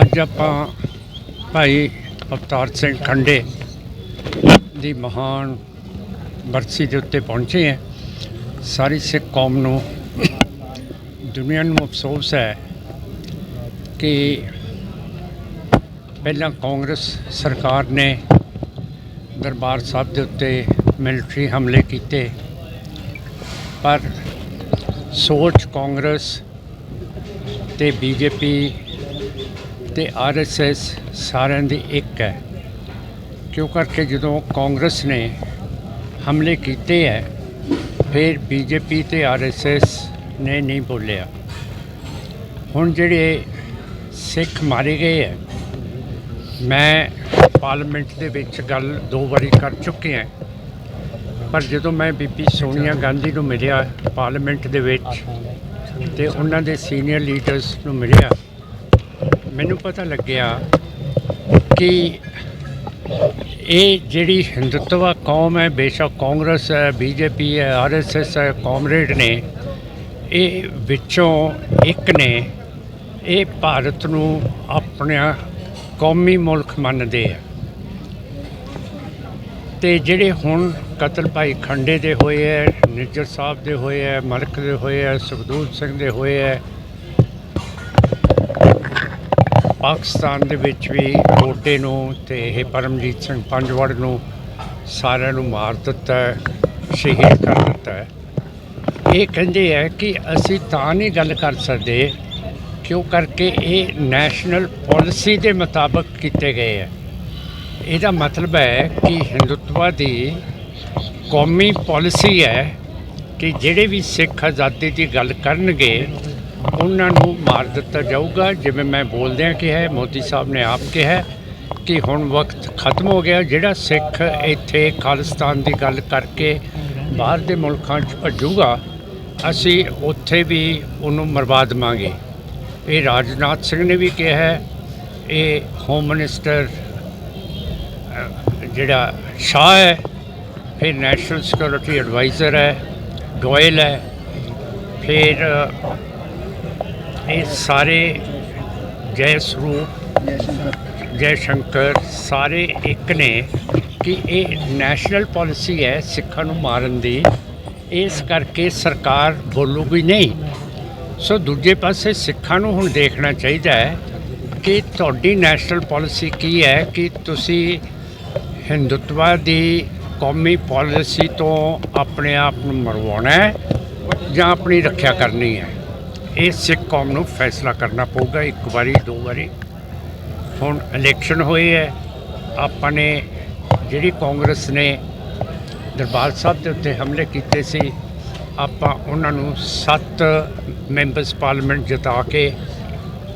ਅੱਜ ਆਪਾਂ ਭਾਈ ਅਵਤਾਰ ਸਿੰਘ ਖੰਡੇ ਦੀ ਮਹਾਨ ਬਰਸੀ ਦੇ ਉੱਤੇ ਪਹੁੰਚੇ ਹਾਂ। ਸਾਰੀ ਸਿੱਖ ਕੌਮ ਨੂੰ, ਦੁਨੀਆ ਨੂੰ ਅਫਸੋਸ ਹੈ ਕਿ ਪਹਿਲਾਂ ਕਾਂਗਰਸ ਸਰਕਾਰ ਨੇ ਦਰਬਾਰ ਸਾਹਿਬ ਦੇ ਉੱਤੇ ਮਿਲਟਰੀ ਹਮਲੇ ਕੀਤੇ, ਪਰ ਸੋਚ ਕਾਂਗਰਸ ਤੇ ਬੀਜੇਪੀ ਤੇ ਆਰਐਸਐਸ ਸਾਰਿਆਂ ਦੀ ਇੱਕ ਹੈ। ਕਿਉਂ ਕਰਕੇ ਜਦੋਂ ਕਾਂਗਰਸ ਨੇ ਹਮਲੇ ਕੀਤੇ ਹੈ, ਫਿਰ ਬੀਜੇਪੀ ਤੇ ਆਰਐਸਐਸ ਨੇ ਨਹੀਂ ਬੋਲਿਆ। ਹੁਣ ਜਿਹੜੇ ਸਿੱਖ ਮਾਰੇ ਗਏ ਹੈ, ਮੈਂ ਪਾਰਲੀਮੈਂਟ ਦੇ ਵਿੱਚ ਗੱਲ ਦੋ ਵਾਰੀ ਕਰ ਚੁੱਕਿਆ ਪਰ ਜਦੋਂ ਮੈਂ ਬੀਬੀ ਸੋਨੀਆ ਗਾਂਧੀ ਨੂੰ ਮਿਲਿਆ ਪਾਰਲੀਮੈਂਟ ਦੇ ਵਿੱਚ ਤੇ ਉਹਨਾਂ ਦੇ ਸੀਨੀਅਰ ਲੀਡਰਸ ਨੂੰ ਮਿਲਿਆ। ਮੈਨੂੰ ਪਤਾ ਲੱਗਿਆ ਕਿ ਇਹ ਜਿਹੜੀ ਹਿੰਦੁੱਤਵਾ ਕੌਮ ਹੈ, ਬੇਸ਼ੱਕ ਕਾਂਗਰਸ ਹੈ, ਬੀਜੇਪੀ ਹੈ ਆਰਐਸਐਸ ਹੈ, ਕਾਮਰੇਡ ਨੇ, ਇਹ ਵਿੱਚੋਂ ਇੱਕ ਨੇ ਇਹ ਭਾਰਤ ਨੂੰ ਆਪਣਾ ਕੌਮੀ ਮੁਲਕ ਮੰਨਦੇ ਆ। ਤੇ ਜਿਹੜੇ ਹੁਣ ਕਤਲ ਭਾਈ ਖੰਡੇ ਦੇ ਹੋਏ ਹੈ ਨਿੱਜਰ ਸਾਹਿਬ ਦੇ ਹੋਏ ਹੈ ਮਲਕ ਦੇ ਹੋਏ ਹੈ ਸੁਖਦੂਤ ਸਿੰਘ ਦੇ ਹੋਏ ਹੈ ਪਾਕਿਸਤਾਨ ਦੇ ਵਿੱਚ ਵੀ ਕੋਟੇ ਨੂੰ ਤੇ ਇਹ ਪਰਮਜੀਤ ਸਿੰਘ ਪੰਜਵੜ ਨੂੰ ਸਾਰਿਆਂ ਨੂੰ ਮਾਰ ਦਿੱਤਾ ਸ਼ਹੀਦ ਕਰ ਦਿੱਤਾ ਇਹ ਕਹਿੰਦੇ ਹੈ ਕਿ ਅਸੀਂ ਤਾਂ ਨਹੀਂ ਗੱਲ ਕਰ ਸਕਦੇ ਕਿਉਂ ਕਰਕੇ ਇਹ ਨੈਸ਼ਨਲ ਪਾਲਿਸੀ ਦੇ ਮੁਤਾਬਕ ਕੀਤੇ ਗਏ ਹੈ ਇਹਦਾ ਮਤਲਬ ਹੈ ਕਿ ਹਿੰਦੁੱਤਵਾ ਦੀ ਕੌਮੀ ਪਾਲਿਸੀ ਹੈ ਕਿ ਜਿਹੜੇ ਵੀ ਸਿੱਖ ਆਜ਼ਾਦੀ ਦੀ ਗੱਲ ਕਰਨਗੇ, ਉਹਨਾਂ ਨੂੰ ਮਾਰ ਦਿੱਤਾ ਜਾਊਗਾ। ਜਿਵੇਂ ਮੈਂ ਬੋਲਦਿਆਂ ਕਿਹਾ, ਮੋਦੀ ਸਾਹਿਬ ਨੇ ਆਪ ਕਿਹਾ ਕਿ ਹੁਣ ਵਕਤ ਖਤਮ ਹੋ ਗਿਆ। ਜਿਹੜਾ ਸਿੱਖ ਇੱਥੇ ਖਾਲਿਸਤਾਨ ਦੀ ਗੱਲ ਕਰਕੇ ਬਾਹਰ ਦੇ ਮੁਲਕਾਂ 'ਚ ਭੱਜੂਗਾ, ਅਸੀਂ ਉੱਥੇ ਵੀ ਉਹਨੂੰ ਮਰਵਾ ਦੇਵਾਂਗੇ। ਇਹ ਰਾਜਨਾਥ ਸਿੰਘ ਨੇ ਵੀ ਕਿਹਾ ਇਹ ਹੋਮ ਮਿਨਿਸਟਰ ਜਿਹੜਾ ਸ਼ਾਹ ਹੈ, ਫਿਰ ਨੈਸ਼ਨਲ ਸਿਕਿਉਰਿਟੀ ਐਡਵਾਈਜ਼ਰ ਹੈ ਗੋਇਲ ਹੈ, ਫਿਰ ਇਹ ਸਾਰੇ ਜੈ ਸਰੂਪ ਜੈ ਸ਼ੰਕਰ ਸਾਰੇ ਇੱਕ ਨੇ ਕਿ ਇਹ ਨੈਸ਼ਨਲ ਪਾਲਿਸੀ ਹੈ ਸਿੱਖਾਂ ਨੂੰ ਮਾਰਨ ਦੀ। ਇਸ ਕਰਕੇ ਸਰਕਾਰ ਬੋਲੂਗੀ ਨਹੀਂ। ਸੋ ਦੂਜੇ ਪਾਸੇ ਸਿੱਖਾਂ ਨੂੰ ਹੁਣ ਦੇਖਣਾ ਚਾਹੀਦਾ ਹੈ ਕਿ ਤੁਹਾਡੀ ਨੈਸ਼ਨਲ ਪਾਲਿਸੀ ਕੀ ਹੈ, ਕਿ ਤੁਸੀਂ ਹਿੰਦੁੱਤਵਾ ਦੀ ਕੌਮੀ ਪਾਲਿਸੀ ਤੋਂ ਆਪਣੇ ਆਪ ਨੂੰ ਮਰਵਾਉਣਾ ਹੈ ਜਾਂ ਆਪਣੀ ਰੱਖਿਆ ਕਰਨੀ ਹੈ। ਇਹ ਸਿੱਖ ਕੌਮ ਨੂੰ ਫੈਸਲਾ ਕਰਨਾ ਪਊਗਾ, ਇੱਕ ਵਾਰੀ, ਦੋ ਵਾਰੀ। ਹੁਣ ਇਲੈਕਸ਼ਨ ਹੋਈ ਹੈ। ਆਪਾਂ ਨੇ ਜਿਹੜੀ ਕਾਂਗਰਸ ਨੇ ਦਰਬਾਰ ਸਾਹਿਬ ਦੇ ਉੱਤੇ ਹਮਲੇ ਕੀਤੇ ਸੀ, ਆਪਾਂ ਉਹਨਾਂ ਨੂੰ 7 ਮੈਂਬਰਸ ਪਾਰਲੀਮੈਂਟ ਜਿਤਾ ਕੇ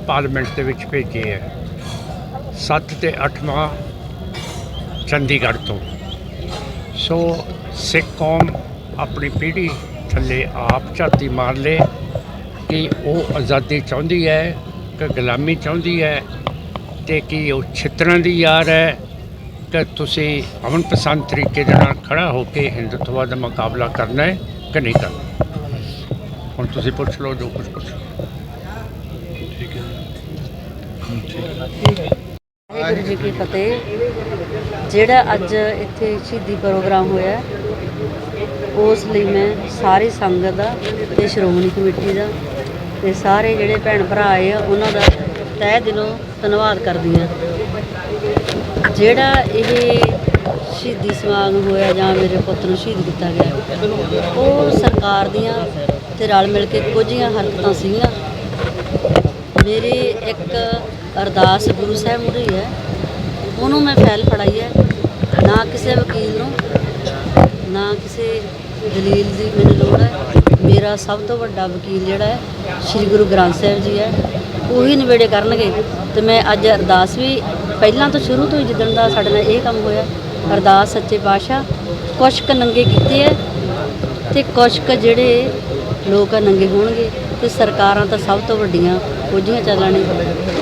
ਪਾਰਲੀਮੈਂਟ ਦੇ ਵਿੱਚ ਭੇਜੇ ਹੈ। 7 ਤੇ 8ਵਾਂ ਚੰਡੀਗੜ੍ਹ ਤੋਂ। ਸੋ ਸਿੱਖ ਕੌਮ ਆਪਣੀ ਪੀੜ੍ਹੀ ਥੱਲੇ ਆਪ ਝਾਤੀ ਮਾਰ ਲੇ ਕਿ ਉਹ ਆਜ਼ਾਦੀ ਚਾਹੁੰਦੀ ਹੈ ਕਿ ਗੁਲਾਮੀ ਚਾਹੁੰਦੀ ਹੈ ਤੇ ਕਿ ਉਹ ਛਿੱਤਰਾਂ ਦੀ ਯਾਰ ਹੈ ਕਿ ਤੁਸੀਂ ਅਮਨ ਪਸੰਦ ਤਰੀਕੇ ਦੇ ਨਾਲ ਖੜਾ ਹੋ ਕੇ ਹਿੰਦੁੱਤਵਾ ਦਾ ਮੁਕਾਬਲਾ ਕਰਨਾ ਹੈ ਕਿ ਨਹੀਂ ਕਰਨਾ? ਹੁਣ ਤੁਸੀਂ ਪੁੱਛ ਲਓ ਜੋ ਕੁਝ ਪੁੱਛ ਵਾਹਿਗੁਰੂ ਜੀ ਕੀ ਫਤਿਹ। ਜਿਹੜਾ ਅੱਜ ਇੱਥੇ ਸ਼ਹੀਦੀ ਪ੍ਰੋਗਰਾਮ ਹੋਇਆ ਉਸ ਲਈ ਮੈਂ ਸਾਰੀ ਸੰਗਤ ਦਾ ਤੇ ਸ਼੍ਰੋਮਣੀ ਕਮੇਟੀ ਦਾ ਤੇ ਸਾਰੇ ਜਿਹੜੇ ਭੈਣ ਭਰਾ ਆਏ ਆ, ਉਹਨਾਂ ਦਾ ਤਹਿ ਦਿਲੋਂ ਧੰਨਵਾਦ ਕਰਦੀ ਹਾਂ। ਜਿਹੜਾ ਇਹ ਸ਼ਹੀਦੀ ਸਮਾਗਮ ਹੋਇਆ ਜਾਂ ਮੇਰੇ ਪੁੱਤ ਨੂੰ ਸ਼ਹੀਦ ਕੀਤਾ ਗਿਆ, ਉਹ ਸਰਕਾਰ ਦੀਆਂ ਤੇ ਰਲ ਮਿਲ ਕੇ ਕੁਝੀਆਂ ਹਰਕਤਾਂ ਸੀਗੀਆਂ। ਮੇਰੀ ਇੱਕ ਅਰਦਾਸ ਗੁਰੂ ਸਾਹਿਬ ਮੁਰੀ ਹੈ ਉਹਨੂੰ ਮੈਂ ਫੈਲ ਫੜਾਈ ਹੈ। ਨਾ ਕਿਸੇ ਵਕੀਲ ਨੂੰ, ਨਾ ਕਿਸੇ ਦਲੀਲ ਦੀ ਮੈਨੂੰ ਲੋੜ ਹੈ। ਮੇਰਾ ਸਭ ਤੋਂ ਵੱਡਾ ਵਕੀਲ ਜਿਹੜਾ ਹੈ, ਸ੍ਰੀ ਗੁਰੂ ਗ੍ਰੰਥ ਸਾਹਿਬ ਜੀ ਹੈ। ਉਹੀ ਨਿਬੇੜੇ ਕਰਨਗੇ। ਤੇ ਮੈਂ ਅੱਜ ਅਰਦਾਸ ਵੀ ਪਹਿਲਾਂ ਤੋਂ ਸ਼ੁਰੂ ਤੋਂ ਹੀ ਜਿੱਦਣ ਦਾ ਸਾਡੇ ਨਾਲ ਇਹ ਕੰਮ ਹੋਇਆ, ਅਰਦਾਸ ਸੱਚੇ ਪਾਤਸ਼ਾਹ ਕੁਛ ਕੁ ਨੰਗੇ ਕੀਤੇ ਹੈ ਤੇ ਕੁਛ ਕੁ ਜਿਹੜੇ ਲੋਕ ਆ ਨੰਗੇ ਹੋਣਗੇ ਤੇ ਸਰਕਾਰਾਂ ਤਾਂ ਸਭ ਤੋਂ ਵੱਡੀਆਂ ਕੋਝੀਆਂ ਚੱਲਣ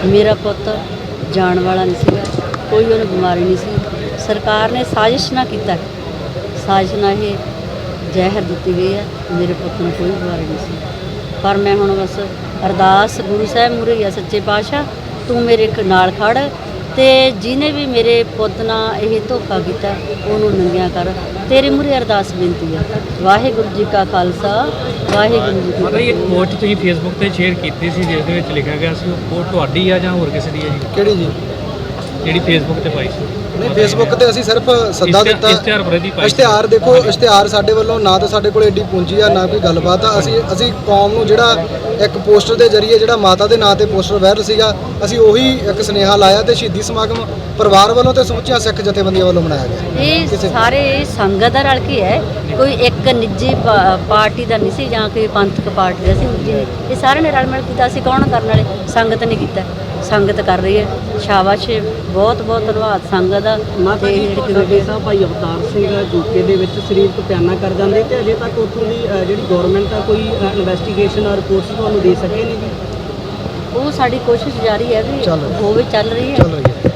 ਮੇਰਾ ਪੁੱਤ ਜਾਣ ਵਾਲਾ ਨਹੀਂ ਸੀਗਾ। ਕੋਈ ਉਹਨੂੰ ਬਿਮਾਰੀ ਨਹੀਂ ਸੀ। ਸਰਕਾਰ ਨੇ ਸਾਜ਼ਿਸ਼ ਨਾ ਕੀਤਾ। ਸਾਜ਼ਿਸ਼ ਨਾਲ ਇਹ ਜ਼ਹਿਰ ਦਿੱਤੀ ਗਈ ਹੈ ਮੇਰੇ ਪੁੱਤ ਨੂੰ ਕੋਈ ਬਿਮਾਰੀ ਨਹੀਂ ਸੀ। ਪਰ ਮੈਂ ਹੁਣ ਬਸ ਅਰਦਾਸ ਗੁਰੂ ਸਾਹਿਬ ਮੁਰੇ ਆ ਸੱਚੇ ਪਾਤਸ਼ਾਹ ਤੂੰ ਮੇਰੇ ਨਾਲ ਖੜ ਤੇ ਜਿਹਨੇ ਵੀ ਮੇਰੇ ਪੁੱਤ ਨਾਲ ਇਹ ਧੋਖਾ ਕੀਤਾ ਉਹਨੂੰ ਨੰਗਿਆ ਕਰ। ਤੇਰੇ ਮੂਹਰੇ ਅਰਦਾਸ ਬੇਨਤੀ ਹੈ ਵਾਹਿਗੁਰੂ ਜੀ ਕਾ ਖਾਲਸਾ ਵਾਹਿਗੁਰੂ ਜੀ ਕੀ ਮਤਲਬ ਇਹ ਪੋਸਟ ਤੁਸੀਂ ਫੇਸਬੁੱਕ ਤੇ ਸ਼ੇਅਰ ਕੀਤੀ ਸੀ ਜਿਸ ਦੇ ਵਿੱਚ ਲਿਖਿਆ ਗਿਆ ਸੀ ਉਹ ਤੁਹਾਡੀ ਆ ਜਾਂ ਹੋਰ ਕਿਸੇ ਦੀ ਆ ਜੀ? ਕਿਹੜੀ ਜੀ? ਜਿਹੜੀ ਫੇਸਬੁੱਕ ਤੇ ਪਾਈ ਸੀ। ਨਹੀਂ ਫੇਸਬੁੱਕ ਤੇ ਅਸੀਂ ਸਿਰਫ ਸੱਦਾ ਦਿੱਤਾ। ਇਸ਼ਤਿਹਾਰ ਪ੍ਰਤੀ ਪਾਈ ਸੀ। ਇਸ਼ਤਿਹਾਰ ਦੇਖੋ ਇਸ਼ਤਿਹਾਰ ਸਾਡੇ ਵੱਲੋਂ ਨਾ ਤਾਂ ਸਾਡੇ ਕੋਲ ਏਡੀ ਪੂੰਜੀ ਆ ਨਾ ਕੋਈ ਗੱਲਬਾਤ ਆ। ਅਸੀਂ ਅਸੀਂ ਕੌਮ ਨੂੰ ਜਿਹੜਾ ਇੱਕ ਪੋਸਟਰ ਦੇ ਜ਼ਰੀਏ ਜਿਹੜਾ ਮਾਤਾ ਦੇ ਨਾਂ ਤੇ ਪੋਸਟਰ ਵਾਇਰਲ ਸੀਗਾ ਅਸੀਂ ਉਹੀ ਇੱਕ ਸੁਨੇਹਾ ਲਾਇਆ ਤੇ ਸ਼ਹੀਦੀ ਸਮਾਗਮ ਪਰਿਵਾਰ ਵੱਲੋਂ ਤੇ ਸਮੁੱਚੀਆਂ ਸਿੱਖ ਜਥੇਬੰਦੀਆਂ ਵੱਲੋਂ ਮਨਾਇਆ ਗਿਆ। ਇਹ ਕਿਸੇ- ਸਾਰੇ ਸੰਗਤ ਦਾ ਰਲ ਕੇ ਹੈ। ਕੋਈ ਇੱਕ ਨਿੱਜੀ ਪਾ- ਪਾਰਟੀ ਦਾ ਨਹੀਂ ਸੀ ਜਾਂ ਕੋਈ ਪੰਥਕ ਪਾਰਟੀ ਦਾ ਸੀ। ਨਿੱਜੀ। ਇਹ ਸਾਰਿਆਂ ਨੇ ਰਲ ਮਿਲ ਕੀਤਾ। ਅਸੀਂ ਕੌਣ ਕਰਨ ਵਾਲੇ? ਸੰਗਤ ਨੇ ਕੀਤਾ। ਸੰਗਤ ਕਰ ਰਹੀ ਹੈ। ਸ਼ਾਬਾਸ਼ ਬਹੁਤ ਬਹੁਤ ਧੰਨਵਾਦ। ਸੰਗਤ ਦਾ ਮਾਤਾ ਤੇ ਜੀ ਤੁਹਾਡੇ। ਸਾਹਿਬ ਭਾਈ ਅਵਤਾਰ ਸਿੰਘ ਯੂਕੇ ਦੇ ਵਿੱਚ ਸਰੀਰਕ ਬਿਆਨਾ ਕਰ ਜਾਂਦੇ ਤੇ ਅਜੇ ਤੱਕ ਉੱਥੋਂ ਦੀ ਜਿਹੜੀ ਗਵਰਨਮੈਂਟ ਆ ਕੋਈ ਇਨਵੈਸਟੀਗੇਸ਼ਨ ਔਰ ਰਿਪੋਰਟਸ ਤੁਹਾਨੂੰ ਦੇ ਸਕੇ ਨੇ ਜੀ? ਉਹ ਸਾਡੀ ਕੋਸ਼ਿਸ਼ ਜਾਰੀ ਹੈ ਵੀ ਚੱਲ ਰਹੀ ਹੈ। ਚੱਲ ਰਹੀ ਹੈ।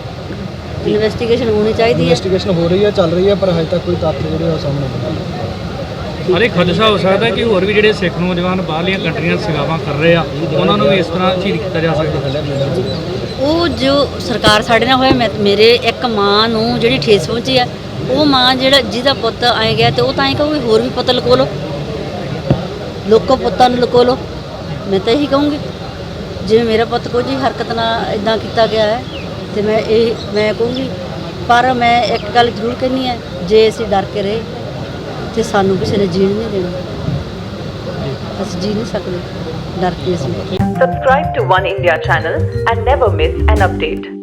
ਇਨਵੈਸਟੀਗੇਸ਼ਨ ਹੋਣੀ ਚਾਹੀਦੀ ਹੈ। ਇਨਵੈਸਟੀਗੇਸ਼ਨ ਹੋ ਰਹੀ ਹੈ ਚੱਲ ਰਹੀ ਹੈ ਪਰ ਹਜੇ ਤੱਕ ਕੋਈ ਤੱਥ ਜਿਹੜੇ ਆ ਉਹ ਸਾਹਮਣੇ। ਨਹੀਂ ਆਏ। ਅਰੇ ਖਦਸ਼ਾ ਹੋ ਸਕਦਾ ਕਿ ਹੋਰ ਵੀ ਜਿਹੜੇ ਸਿੱਖ ਨੌਜਵਾਨ ਬਾਹਰਲੀਆਂ ਕੰਟਰੀਆਂ ਸੇਵਾਵਾਂ ਕਰ ਰਹੇ ਆ, ਉਹਨਾਂ ਨੂੰ ਵੀ ਇਸ ਤਰ੍ਹਾਂ ਸ਼ਹੀਦ ਕੀਤਾ ਜਾ ਸਕਦਾ ਉਹ ਜੋ ਸਰਕਾਰ ਸਾਡੇ ਨਾਲ ਹੋਇਆ ਮੇਰੇ ਇੱਕ ਮਾਂ ਨੂੰ ਜਿਹੜੀ ਠੇਸ ਪਹੁੰਚੀ ਆ, ਉਹ ਮਾਂ ਜਿਹੜਾ, ਜਿਹਦਾ ਪੁੱਤ ਆਏ ਗਿਆ ਤੇ ਉਹ ਤਾਂ ਇਹ ਕਹੂਗੀ ਹੋਰ ਵੀ ਪੁੱਤ ਲਕੋ ਲੋ ਲੋਕੋ ਪੁੱਤਾਂ ਨੂੰ ਲਕੋ ਲੋ ਮੈਂ ਤਾਂ ਇਹੀ ਕਹੂੰਗੀ, ਜਿਵੇਂ ਮੇਰਾ ਪੁੱਤ ਕੋਈ ਜੀ ਹਰਕਤ ਨਾਲ ਇਦਾਂ ਕੀਤਾ ਗਿਆ ਹੈ, ਤੇ ਮੈਂ ਇਹ, ਮੈਂ ਕਹੂੰਗੀ, ਪਰ ਮੈਂ ਇੱਕ ਗੱਲ ਜ਼ਰੂਰ ਕਹਿੰਦੀ ਹੈ, ਜੇ ਅਸੀਂ ਡਰ ਕੇ ਰਹੇ ਤੇ ਸਾਨੂੰ ਕਿਸੇ ਨੇ ਜੀਣ ਨਹੀਂ ਦੇਣਾ ਅਸੀਂ ਜੀ ਨਹੀਂ ਸਕਦੇ ਡਰ ਕੇ ਅਸੀਂ Subscribe to One India channel and never miss an update.